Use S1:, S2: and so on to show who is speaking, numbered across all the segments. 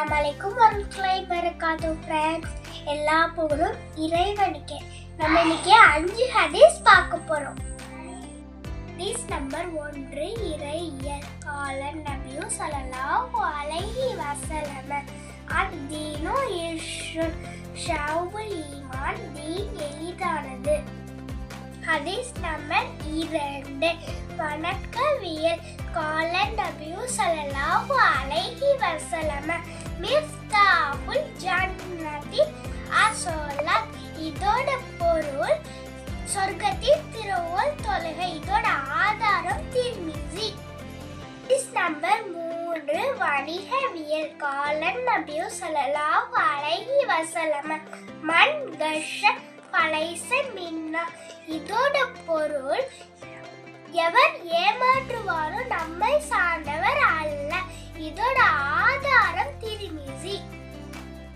S1: அமலைக்கும் வரலாற்றை மறக்காத ஃப்ரெண்ட்ஸ் எல்லா புகழும் இறைவனுக்கு. நம்ம இன்னைக்கு அஞ்சு ஹதீஸ் பார்க்க போறோம். ஹதீஸ் நம்பர் ஒன்று இறையியல் காலன் நபியு ஸல்லல்லாஹு அலைஹி வஸல்லம். அத்தீனு இஷ்ரு ஷவுல் ஈமான் தீன் எளிதானது. ஹதீஸ் நம்பர் இரண்டு. வணக்கவியல். கால நபியு ஸல்லல்லாஹு அலைஹி வஸல்லம் மிஃப்தாஹுல் ஜன்னதி. அஸலாத் இதோட பொருள். சொர்க்கத்தின் திருவோல் தொழுகை. இதோட ஆதாரம் திருமிசி ஹதீஸ் நம்பர் மூன்று. வணிகவியல். காலன் நபியு ஸல்லல்லாஹு அலைஹி வஸல்லம் மன் கஷ பலைச மின்னா. இதோட பொருள் எவர் ஏமாற்றுவாரோ நம்மை சார்ந்தவர் அல்ல. இதோட ஆதாரம் திருமிசி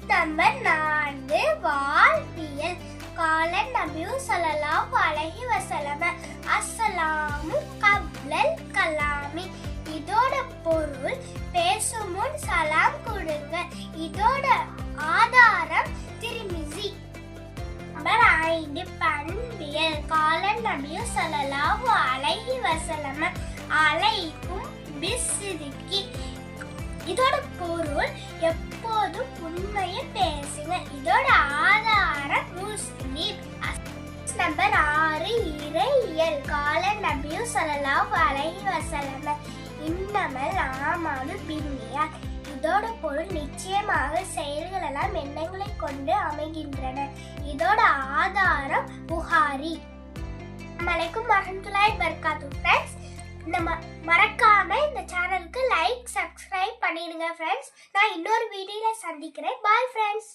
S1: நம்பர் நான்கு வாழ்வியல். காலன் நபியு சொல்லலாம் அழகி வசலம அஸ்ஸலாமு கப்லல் கலாமி. இதோட பொருள் பேசும் முன் சலாம் கொடுங்க. இதோட நபியு அலைஹி வசலம அலைக்கும் பிஸ்ஸிதிக்கி இதோட பொருள் எப்போதும் உண்மையை பேசுங்க. இதோட ஆதாரம் முஸ்லிம். நம்பர் ஆறு இறையியல் காலன் நபியு ஸல்லல்லாஹு அலைஹி வசலம இன்னமல் ஆமானு பின்னியா இதோட பொருள் நிச்சயமாக செயல்கள் எல்லாம் எண்ணங்களை கொண்டு அமைகின்றன. இதோட ஆதாரம் புகாரி. மலைக்கும் வரமத்துலாய் பர்காத்து ஃப்ரெண்ட்ஸ் இந்த ம மறக்காம இந்த சேனலுக்கு லைக் சப்ஸ்கிரைப் பண்ணிடுங்க ஃப்ரெண்ட்ஸ் நான் இன்னொரு வீடியோவில் சந்திக்கிறேன். Bye friends